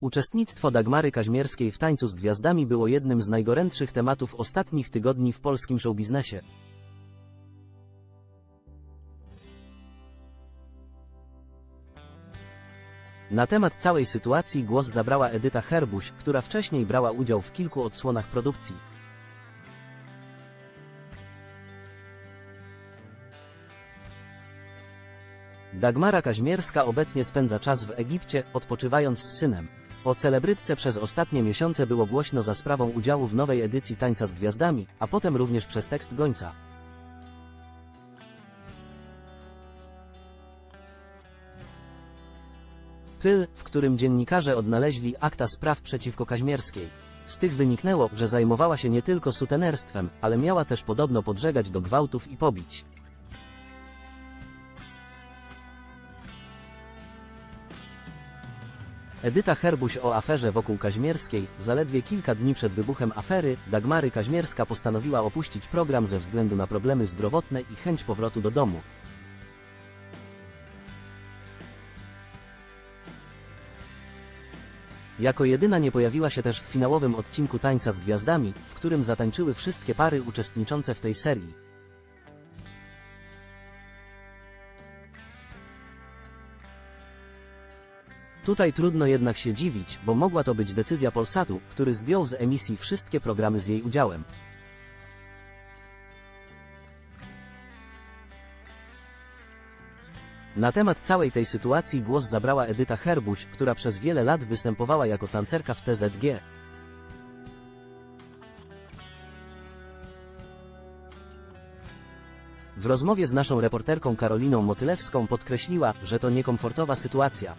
Uczestnictwo Dagmary Kaźmierskiej w tańcu z gwiazdami było jednym z najgorętszych tematów ostatnich tygodni w polskim showbiznesie. Na temat całej sytuacji głos zabrała Edyta Herbuś, która wcześniej brała udział w kilku odsłonach produkcji. Dagmara Kaźmierska obecnie spędza czas w Egipcie, odpoczywając z synem. O celebrytce przez ostatnie miesiące było głośno za sprawą udziału w nowej edycji Tańca z Gwiazdami, a potem również przez tekst Gońca. Pyl, w którym dziennikarze odnaleźli akta spraw przeciwko Kaźmierskiej. Z tych wyniknęło, że zajmowała się nie tylko sutenerstwem, ale miała też podobno podżegać do gwałtów i pobić. Edyta Herbuś o aferze wokół Kaźmierskiej, zaledwie kilka dni przed wybuchem afery, Dagmary Kaźmierska postanowiła opuścić program ze względu na problemy zdrowotne i chęć powrotu do domu. Jako jedyna nie pojawiła się też w finałowym odcinku Tańca z Gwiazdami, w którym zatańczyły wszystkie pary uczestniczące w tej serii. Tutaj trudno jednak się dziwić, bo mogła to być decyzja Polsatu, który zdjął z emisji wszystkie programy z jej udziałem. Na temat całej tej sytuacji głos zabrała Edyta Herbuś, która przez wiele lat występowała jako tancerka w TZG. W rozmowie z naszą reporterką Karoliną Motylewską podkreśliła, że to niekomfortowa sytuacja.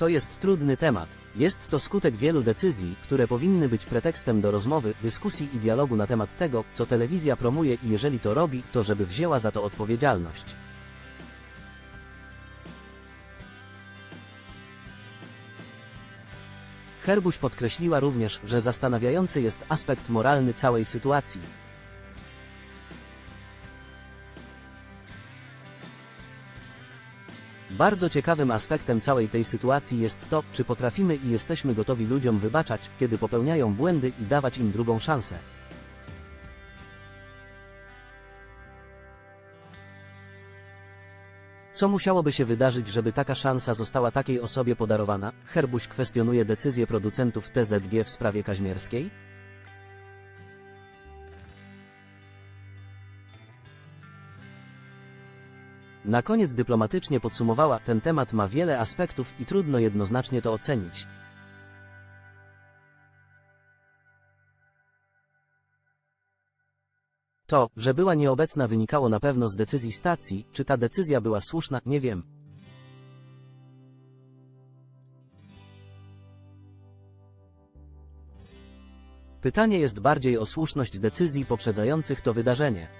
To jest trudny temat. Jest to skutek wielu decyzji, które powinny być pretekstem do rozmowy, dyskusji i dialogu na temat tego, co telewizja promuje i jeżeli to robi, to żeby wzięła za to odpowiedzialność. Herbuś podkreśliła również, że zastanawiający jest aspekt moralny całej sytuacji. Bardzo ciekawym aspektem całej tej sytuacji jest to, czy potrafimy i jesteśmy gotowi ludziom wybaczać, kiedy popełniają błędy i dawać im drugą szansę. Co musiałoby się wydarzyć, żeby taka szansa została takiej osobie podarowana? Herbuś kwestionuje decyzję producentów TZG w sprawie kaźmierskiej? Na koniec dyplomatycznie podsumowała, ten temat ma wiele aspektów i trudno jednoznacznie to ocenić. To, że była nieobecna wynikało na pewno z decyzji stacji, czy ta decyzja była słuszna, nie wiem. Pytanie jest bardziej o słuszność decyzji poprzedzających to wydarzenie.